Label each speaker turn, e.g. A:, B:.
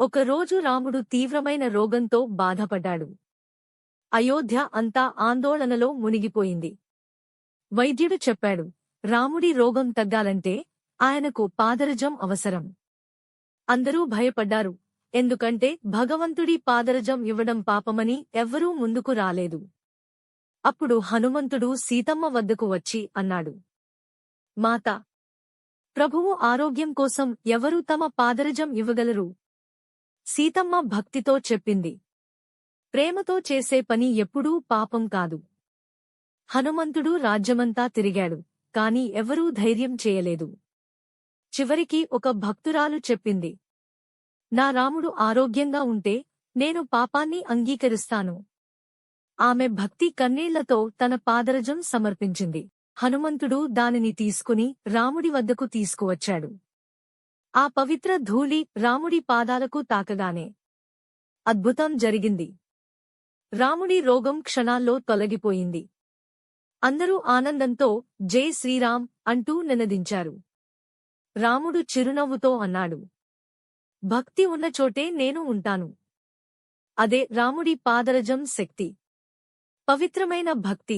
A: ఒకరోజు రాముడు తీవ్రమైన రోగంతో బాధపడ్డాడు. అయోధ్య అంతా ఆందోళనలో మునిగిపోయింది. వైద్యుడు చెప్పాడు రాముడి రోగం తగ్గాలంటే ఆయనకు పాదరజం అవసరం. అందరూ భయపడ్డారు. ఎందుకంటే భగవంతుడి పాదరజం ఇవ్వడం పాపమని ఎవ్వరూ ముందుకు రాలేదు. అప్పుడు హనుమంతుడు సీతమ్మ వద్దకు వచ్చి అన్నాడు మాత ప్రభువు ఆరోగ్యం కోసం ఎవరు తమ పాదరజం ఇవ్వగలరు? సీతమ్మ భక్తితో చెప్పింది. ప్రేమతో చేసే పని ఎప్పుడూ పాపం కాదు. హనుమంతుడు రాజ్యమంతా తిరిగాడు కాని ఎవరూ ధైర్యం చేయలేదు. చివరికి ఒక భక్తురాలు చెప్పింది. నా రాముడు ఆరోగ్యంగా ఉంటే నేను పాపాన్ని అంగీకరిస్తాను. ఆమె భక్తి కన్నీళ్ళతో తన పాదరజం సమర్పించింది. హనుమంతుడు దానిని తీసుకుని రాముడి వద్దకు తీసుకువచ్చాడు. ఆ పవిత్ర ధూళి రాముడి పాదాలకు తాకగానే అద్భుతం జరిగింది. రాముడి రోగం క్షణాల్లో తొలగిపోయింది. అందరూ ఆనందంతో జై శ్రీరామ్ అంటూ నినదించారు. రాముడు చిరునవ్వుతో అన్నాడు భక్తి ఉన్న చోటే నేను ఉంటాను. అదే రాముడి పాదరజం శక్తి. పవిత్రమైన భక్తి.